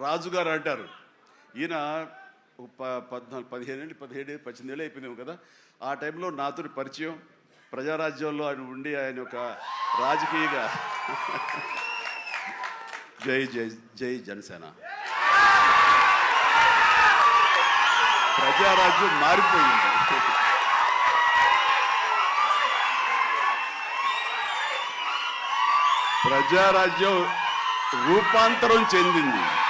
రాజుగారు అంటారు. ఈయన ప- పద్నాలుగు పదిహేను ఏళ్ళు పదిహేడు పద్దెనిమిది ఏళ్ళు అయిపోయిందేమో కదా. ఆ టైంలో నాతో పరిచయం. ప్రజారాజ్యంలో ఆయన ఉండి ఆయన ఒక రాజకీయగా జై జై జై జనసేన. ప్రజారాజ్యం మారిపోయింది. ప్రజారాజ్యం రూపాంతరం చెందింది.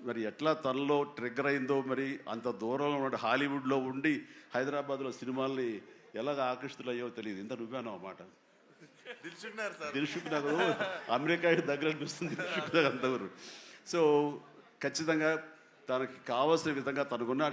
మరి ఎట్లా తనలో ట్రిగ్గర్ అయిందో మరి అంత దూరంలో ఉన్న హాలీవుడ్లో ఉండి హైదరాబాద్లో సినిమాల్ని ఎలాగ ఆకర్షితులయ్యో తెలియదు. ఇంత నువ్వేనో అన్నమాట దిల్సుకున్నారు సార్. దిల్షుక్ నగర్ అమెరికా దగ్గర అనిపిస్తుంది దిల్షుక్ నగర్ అంతవరకు సో ఖచ్చితంగా తనకి కావాల్సిన విధంగా తనకున్న